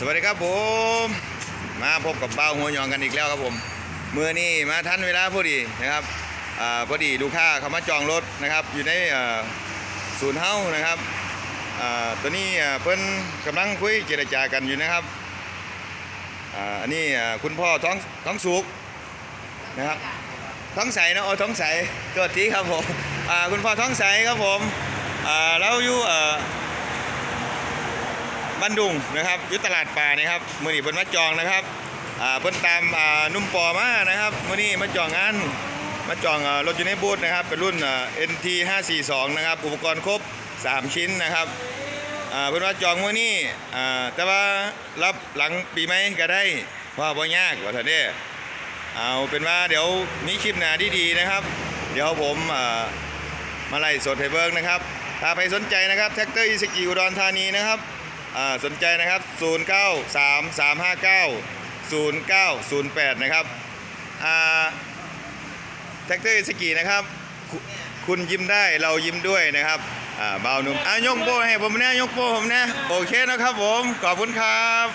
สวัสดีครับผม มาพบกับเบ้าหัวยองกันอีกแล้วครับผมเมื่อนี้มาทันเวลาพอดีนะครับอพอดีลูกค้าเขามาจองรถนะครับ อยู่ในศูนย์เฮ้านะครับอตัวนี้เพิ่นกำลังคุยเจรจากันอยู่นะครับอันนี้คุณพ่อท้องท้องสุกนะครับท้องใสนะโอ้ท้องใสตัวทีครับผมคุณพ่อท้องใสครับผมเราอยู่ บ้านดุงนะครับยุตลาดป่านะครับมือนี้เพิ่นมาจองนะครับอ่าเพิ่นตามอ่านุ่มปอมานะครับมือนี้มาจองงานมาจองรถยู่ในบูธนะครับเป็นรุ่นอ่า NT 542นะครับอุปกรณ์ครบ 3 ชิ้นนะครับอ่าเพิ่นว่าจองมื้อนี้อ่าแต่ว่ารับหลังปีใหมก็ได้เพราะว่าบ่ยากว่าซั่นเด้เอาเป็นว่าเดี๋ยวมีคลิปหน้าดีๆนะครับ เดี๋ยวผมอ่ามาไล่สดให้เบิ่งนะครับ ถ้าใครสนใจนะครับแท็กเตอร์อีสกิอุดรธานีนะครับ สนใจนะครับ 0 9 3 3 5 9 0 9 0 8 นะครับอ่าแท็กเตอร์สกีนะครับคุคุณยิ้มได้เรายิ้มด้วยนะครับอ่าเบาหนุ่มอะยกโป้ให้ผมนะยกโป้ผมนะ โอเคนะครับผม ขอบคุณครับ